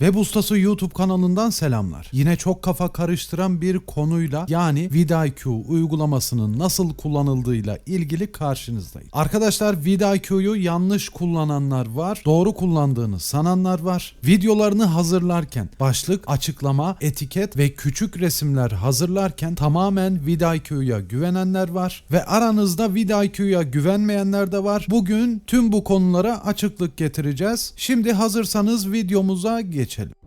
Web Ustası YouTube kanalından selamlar. Yine çok kafa karıştıran bir konuyla yani vidIQ uygulamasının nasıl kullanıldığıyla ilgili karşınızdayım. Arkadaşlar vidIQ'yu yanlış kullananlar var, doğru kullandığını sananlar var. Videolarını hazırlarken başlık, açıklama, etiket ve küçük resimler hazırlarken tamamen vidIQ'ya güvenenler var ve aranızda vidIQ'ya güvenmeyenler de var. Bugün tüm bu konulara açıklık getireceğiz. Şimdi hazırsanız videomuza geçelim.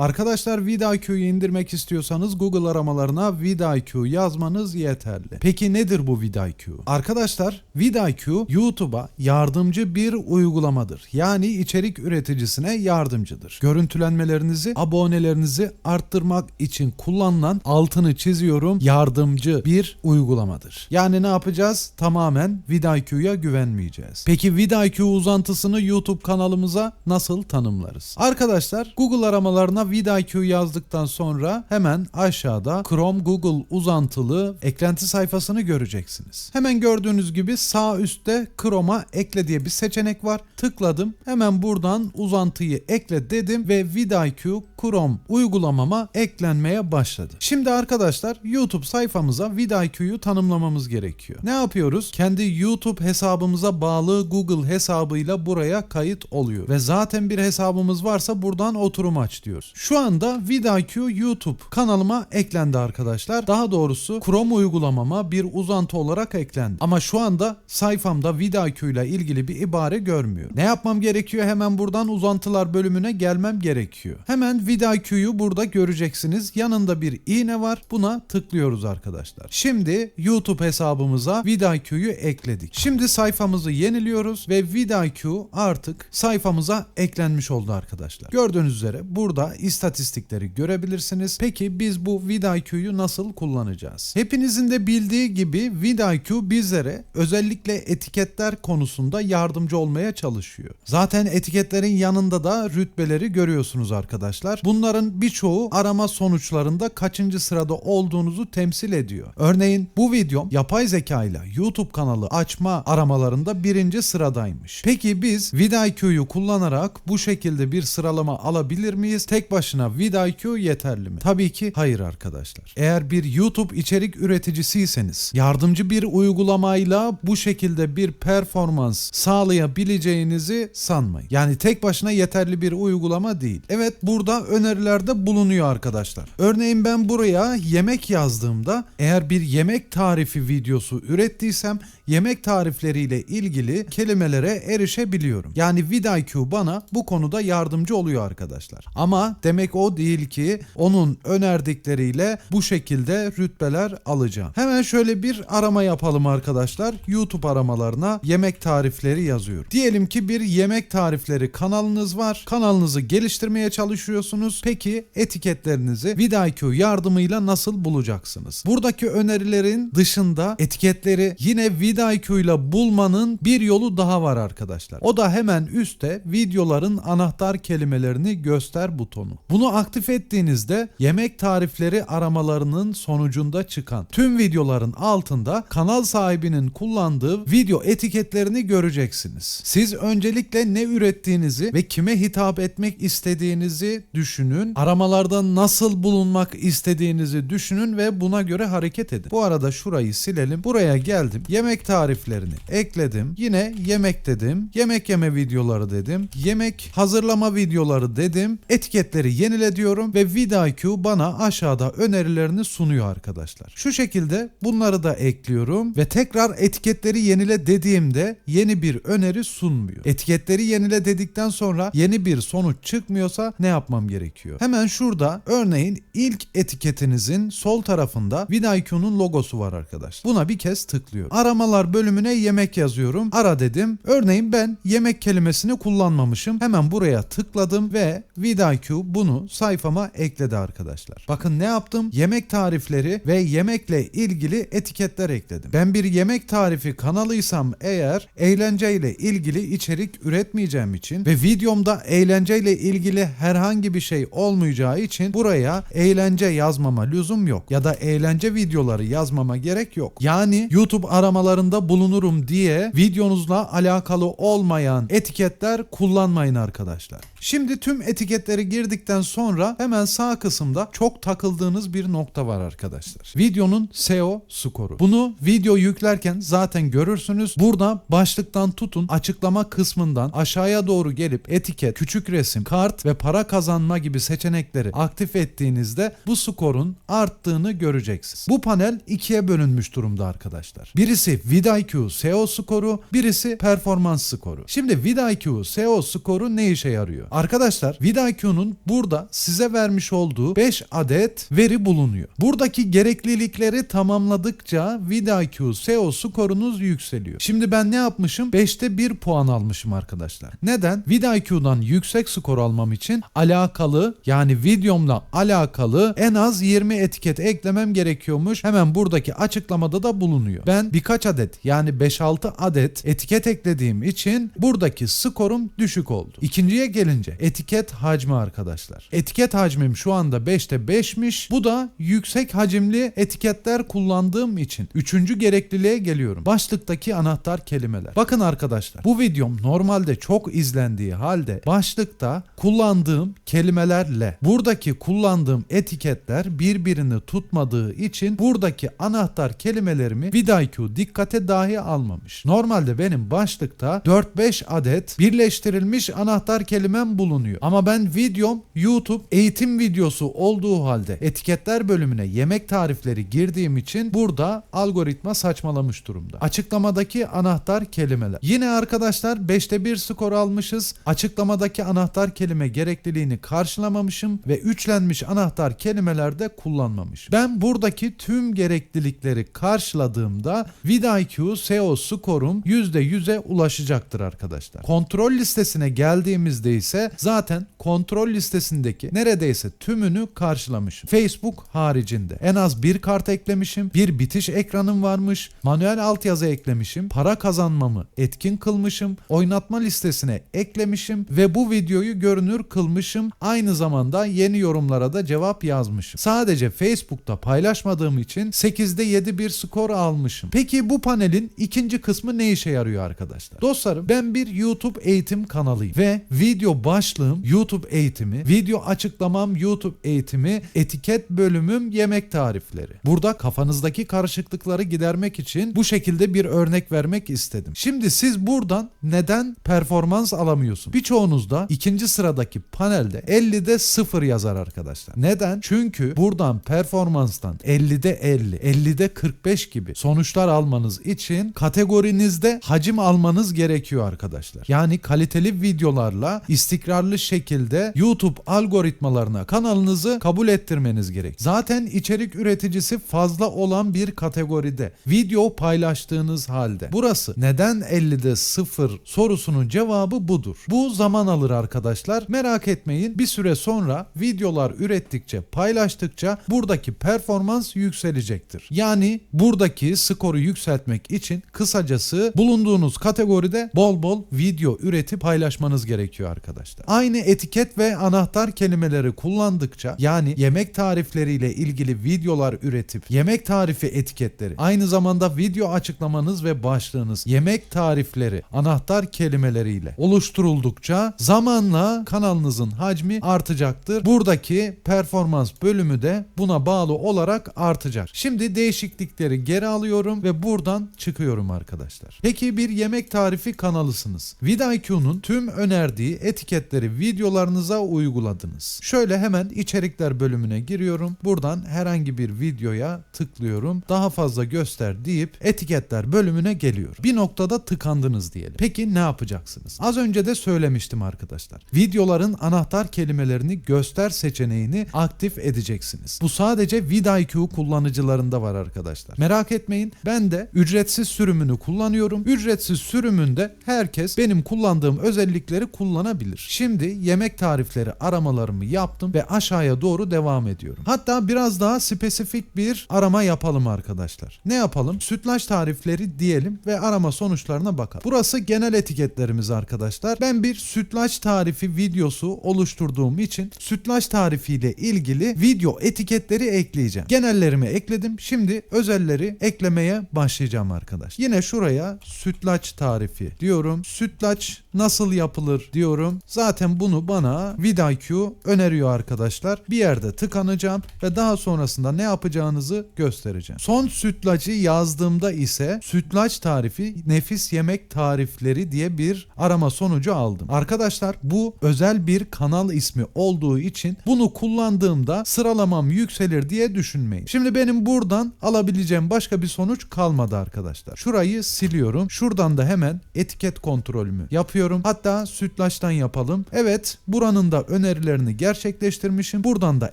Arkadaşlar vidIQ'yu indirmek istiyorsanız Google aramalarına vidIQ yazmanız yeterli. Peki nedir bu vidIQ? Arkadaşlar vidIQ YouTube'a yardımcı bir uygulamadır. Yani içerik üreticisine yardımcıdır. Görüntülenmelerinizi, abonelerinizi arttırmak için kullanılan altını çiziyorum yardımcı bir uygulamadır. Yani ne yapacağız? Tamamen vidIQ'ya güvenmeyeceğiz. Peki vidIQ uzantısını YouTube kanalımıza nasıl tanımlarız? Arkadaşlar Google aramalarına vidIQ yazdıktan sonra hemen aşağıda Chrome Google uzantılı eklenti sayfasını göreceksiniz. Hemen gördüğünüz gibi sağ üstte Chrome'a ekle diye bir seçenek var. Tıkladım. Hemen buradan uzantıyı ekle dedim ve vidIQ Chrome uygulamama eklenmeye başladı. Şimdi arkadaşlar YouTube sayfamıza vidIQ'yu tanımlamamız gerekiyor. Ne yapıyoruz? Kendi YouTube hesabımıza bağlı Google hesabıyla buraya kayıt oluyor. Ve zaten bir hesabımız varsa buradan oturum aç diyoruz. Şu anda vidIQ YouTube kanalıma eklendi arkadaşlar. Daha doğrusu Chrome uygulamama bir uzantı olarak eklendi. Ama şu anda sayfamda vidIQ ile ilgili bir ibare görmüyor. Ne yapmam gerekiyor? Hemen buradan uzantılar bölümüne gelmem gerekiyor. Hemen vidIQ'yu burada göreceksiniz. Yanında bir iğne var. Buna tıklıyoruz arkadaşlar. Şimdi YouTube hesabımıza vidIQ'yu ekledik. Şimdi sayfamızı yeniliyoruz ve vidIQ artık sayfamıza eklenmiş oldu arkadaşlar. Gördüğünüz üzere burada istatistikleri görebilirsiniz. Peki biz bu vidIQ'yu nasıl kullanacağız? Hepinizin de bildiği gibi vidIQ bizlere özellikle etiketler konusunda yardımcı olmaya çalışıyor. Zaten etiketlerin yanında da rütbeleri görüyorsunuz arkadaşlar. Bunların birçoğu arama sonuçlarında kaçıncı sırada olduğunuzu temsil ediyor. Örneğin bu videom yapay zeka ile YouTube kanalı açma aramalarında birinci sıradaymış. Peki biz vidIQ'yu kullanarak bu şekilde bir sıralama alabilir miyiz? Tek başına vidIQ yeterli mi? Tabii ki hayır arkadaşlar. Eğer bir YouTube içerik üreticisiyseniz yardımcı bir uygulamayla bu şekilde bir performans sağlayabileceğinizi sanmayın. Yani tek başına yeterli bir uygulama değil. Evet burada önerilerde bulunuyor arkadaşlar. Örneğin ben buraya yemek yazdığımda eğer bir yemek tarifi videosu ürettiysem yemek tarifleriyle ilgili kelimelere erişebiliyorum. Yani vidIQ bana bu konuda yardımcı oluyor arkadaşlar. Ama demek o değil ki onun önerdikleriyle bu şekilde rütbeler alacağım. Hemen şöyle bir arama yapalım arkadaşlar. YouTube aramalarına yemek tarifleri yazıyorum. Diyelim ki bir yemek tarifleri kanalınız var. Kanalınızı geliştirmeye çalışıyorsunuz. Peki etiketlerinizi vidIQ yardımıyla nasıl bulacaksınız? Buradaki önerilerin dışında etiketleri yine vidIQ ile bulmanın bir yolu daha var arkadaşlar. O da hemen üstte videoların anahtar kelimelerini göster butonu. Bunu aktif ettiğinizde yemek tarifleri aramalarının sonucunda çıkan tüm videoların altında kanal sahibinin kullandığı video etiketlerini göreceksiniz. Siz öncelikle ne ürettiğinizi ve kime hitap etmek istediğinizi düşünün. Aramalarda nasıl bulunmak istediğinizi düşünün ve buna göre hareket edin. Bu arada şurayı silelim. Buraya geldim. Yemek tariflerini ekledim. Yine yemek dedim. Yemek yeme videoları dedim. Yemek hazırlama videoları dedim. Etiketleri yenile diyorum ve vidIQ bana aşağıda önerilerini sunuyor arkadaşlar. Şu şekilde bunları da ekliyorum ve tekrar etiketleri yenile dediğimde yeni bir öneri sunmuyor. Etiketleri yenile dedikten sonra yeni bir sonuç çıkmıyorsa ne yapmam gerekiyor? Hemen şurada örneğin ilk etiketinizin sol tarafında vidIQ'nun logosu var arkadaşlar. Buna bir kez tıklıyorum. Aramalar bölümüne yemek yazıyorum. Ara dedim. Örneğin ben yemek kelimesini kullanmamışım. Hemen buraya tıkladım ve vidIQ bunu sayfama ekledi arkadaşlar. Bakın ne yaptım? Yemek tarifleri ve yemekle ilgili etiketler ekledim. Ben bir yemek tarifi kanalıysam eğer eğlenceyle ilgili içerik üretmeyeceğim için ve videomda eğlenceyle ilgili herhangi bir şey olmayacağı için buraya eğlence yazmama lüzum yok. Ya da eğlence videoları yazmama gerek yok. Yani YouTube aramalarında bulunurum diye videonuzla alakalı olmayan etiketler kullanmayın arkadaşlar. Şimdi tüm etiketleri girdikten sonra hemen sağ kısımda çok takıldığınız bir nokta var arkadaşlar. Videonun SEO skoru. Bunu video yüklerken zaten görürsünüz. Burada başlıktan tutun açıklama kısmından aşağıya doğru gelip etiket, küçük resim, kart ve para kazanma gibi seçenekleri aktif ettiğinizde bu skorun arttığını göreceksiniz. Bu panel ikiye bölünmüş durumda arkadaşlar. Birisi vidIQ SEO skoru, birisi performans skoru. Şimdi vidIQ SEO skoru ne işe yarıyor? Arkadaşlar vidIQ'nun burada size vermiş olduğu 5 adet veri bulunuyor. Buradaki gereklilikleri tamamladıkça vidIQ SEO skorunuz yükseliyor. Şimdi ben ne yapmışım? 5'te 1 puan almışım arkadaşlar. Neden? vidIQ'dan yüksek skor almam için alakalı yani videomla alakalı en az 20 etiket eklemem gerekiyormuş. Hemen buradaki açıklamada da bulunuyor. Ben birkaç adet yani 5-6 adet etiket eklediğim için buradaki skorum düşük oldu. İkinciye gelince etiket hacmi arkadaşlar. Etiket hacmim şu anda 5'te 5'miş. Bu da yüksek hacimli etiketler kullandığım için. Üçüncü gerekliliğe geliyorum. Başlıktaki anahtar kelimeler. Bakın arkadaşlar bu videom normalde çok izlendiği halde başlıkta kullandığım kelimelerle buradaki kullandığım etiketler birbirini tutmadığı için buradaki anahtar kelimelerimi vidIQ dikkate dahi almamış. Normalde benim başlıkta 4-5 adet birleştirilmiş anahtar kelimem bulunuyor. Ama ben videom YouTube eğitim videosu olduğu halde etiketler bölümüne yemek tarifleri girdiğim için burada algoritma saçmalamış durumda. Açıklamadaki anahtar kelimeler. Yine arkadaşlar 5'te 1 skor almışız. Açıklamadaki anahtar kelime gerekliliğini karşılamamışım ve üçlenmiş anahtar kelimelerde kullanmamışım. Ben buradaki tüm gereklilikleri karşıladığımda vidIQ SEO skorum %100'e ulaşacaktır arkadaşlar. Kontrol listesine geldiğimizde ise zaten kontrol listesindeki neredeyse tümünü karşılamışım. Facebook haricinde en az bir kart eklemişim, bir bitiş ekranım varmış, manuel altyazı eklemişim, para kazanmamı etkin kılmışım, oynatma listesine eklemişim ve bu videoyu görünür kılmışım. Aynı zamanda yeni yorumlara da cevap yazmışım. Sadece Facebook'ta paylaşmadığım için 8'de 7 bir skor almışım. Peki bu panelin ikinci kısmı ne işe yarıyor arkadaşlar? Dostlarım ben bir YouTube eğitim kanalıyım ve video başlığım YouTube eğitimi, video açıklamam YouTube eğitimi, etiket bölümüm yemek tarifleri. Burada kafanızdaki karışıklıkları gidermek için bu şekilde bir örnek vermek istedim. Şimdi siz buradan neden performans alamıyorsun? Birçoğunuz da ikinci sıradaki panelde 50'de 0 yazar arkadaşlar. Neden? Çünkü buradan performanstan 50'de 50, 50'de 45 gibi sonuçlar almanız için kategorinizde hacim almanız gerekiyor arkadaşlar. Yani kaliteli videolarla istikrarlı şekilde YouTube algoritmalarına kanalınızı kabul ettirmeniz gerek. Zaten içerik üreticisi fazla olan bir kategoride video paylaştığınız halde. Burası neden 50'de 0 sorusunun cevabı budur. Bu zaman alır arkadaşlar. Merak etmeyin bir süre sonra videolar ürettikçe paylaştıkça buradaki performans yükselecektir. Yani buradaki skoru yükseltmek için kısacası bulunduğunuz kategoride bol bol video üretip paylaşmanız gerekiyor arkadaşlar. Aynı etiket ve anahtar kelimeleri kullandıkça yani yemek tarifleriyle ilgili videolar üretip yemek tarifi etiketleri aynı zamanda video açıklamanız ve başlığınız yemek tarifleri anahtar kelimeleriyle oluşturuldukça zamanla kanalınızın hacmi artacaktır. Buradaki performans bölümü de buna bağlı olarak artacak. Şimdi değişiklikleri geri alıyorum ve buradan çıkıyorum arkadaşlar. Peki bir yemek tarifi kanalısınız. vidIQ'nun tüm önerdiği etiketleri videolarınıza uyguladınız. Şöyle hemen içerikler bölümüne giriyorum. Buradan herhangi bir videoya tıklıyorum. Daha fazla göster deyip etiketler bölümüne geliyor. Bir noktada tıkandınız diyelim. Peki ne yapacaksınız? Az önce de söylemiştim arkadaşlar. Videoların anahtar kelimelerini göster seçeneğini aktif edeceksiniz. Bu sadece vidIQ kullanıcılarında var arkadaşlar. Merak etmeyin ben de ücretsiz sürümünü kullanıyorum. Ücretsiz sürümünde herkes benim kullandığım özellikleri kullanabilir. Şimdi yemek tarifleri aramalarımı yaptım ve aşağıya doğru devam ediyorum. Hatta biraz daha spesifik bir arama yapalım arkadaşlar. Ne yapalım? Sütlaç tarifleri diyelim ve arama sonuçlarına bakalım. Burası genel etiketlerimiz arkadaşlar. Ben bir sütlaç tarifi videosu oluşturduğum için sütlaç tarifiyle ilgili video etiketleri ekleyeceğim. Genellerimi ekledim. Şimdi özelleri eklemeye başlayacağım arkadaş. Yine şuraya sütlaç tarifi diyorum. Sütlaç nasıl yapılır diyorum. Zaten bunu bana VidIQ öneriyor arkadaşlar. Bir yerde tıkanacağım ve daha sonrasında ne yapacağınızı göstereceğim. Son sütlacı yazdığımda ise sütlaç tarifi nefis yemek tarifleri diye bir arama sonucu aldım. Arkadaşlar bu özel bir kanal ismi olduğu için bunu kullandığımda sıralamam yükselir diye düşünmeyin. Şimdi benim buradan alabileceğim başka bir sonuç kalmadı arkadaşlar. Şurayı siliyorum. Şuradan da hemen etiket kontrolümü yapıyorum. Hatta sütlaçtan yapalım. Evet buranın da önerilerini gerçekleştirmişim. Buradan da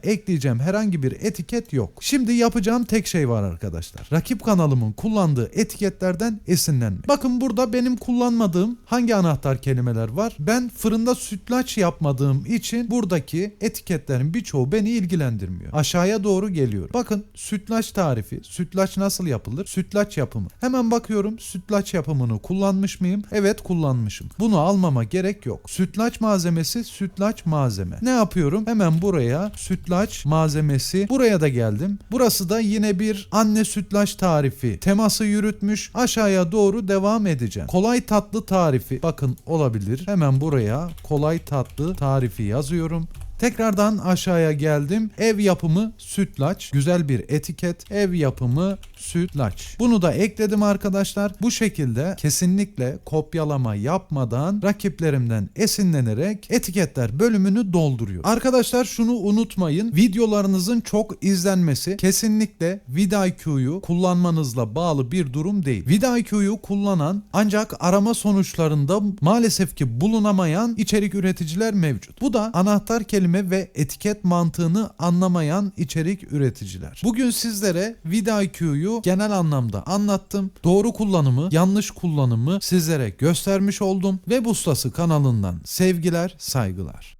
ekleyeceğim herhangi bir etiket yok. Şimdi yapacağım tek şey var arkadaşlar. Rakip kanalımın kullandığı etiketlerden esinlenmek. Bakın burada benim kullanmadığım hangi anahtar kelimeler var? Ben fırında sütlaç yapmadığım için buradaki etiketlerin birçoğu beni ilgilendirmiyor. Aşağıya doğru geliyorum. Bakın sütlaç tarifi, sütlaç nasıl yapılır? Sütlaç yapımı. Hemen bakıyorum sütlaç yapımını kullanmış mıyım? Evet kullanmışım. Bunu almama gerek yok. Sütlaç malzemesi sütlaç malzeme. Ne yapıyorum? Hemen buraya sütlaç malzemesi. Buraya da geldim. Burası da yine bir anne sütlaç tarifi. Teması yürütmüş. Aşağıya doğru devam edeceğim. Kolay tatlı tarifi. Bakın olabilir. Hemen buraya kolay tatlı tarifi yazıyorum. Tekrardan aşağıya geldim. Ev yapımı sütlaç. Güzel bir etiket. Ev yapımı sütlaç. Bunu da ekledim arkadaşlar. Bu şekilde kesinlikle kopyalama yapmadan rakiplerimden esinlenerek etiketler bölümünü dolduruyor. Arkadaşlar şunu unutmayın. Videolarınızın çok izlenmesi kesinlikle vidIQ'yu kullanmanızla bağlı bir durum değil. vidIQ'yu kullanan ancak arama sonuçlarında maalesef ki bulunamayan içerik üreticiler mevcut. Bu da anahtar kelime ve etiket mantığını anlamayan içerik üreticiler. Bugün sizlere vidIQ'yu genel anlamda anlattım. Doğru kullanımı, yanlış kullanımı sizlere göstermiş oldum. Web Ustası kanalından sevgiler, saygılar.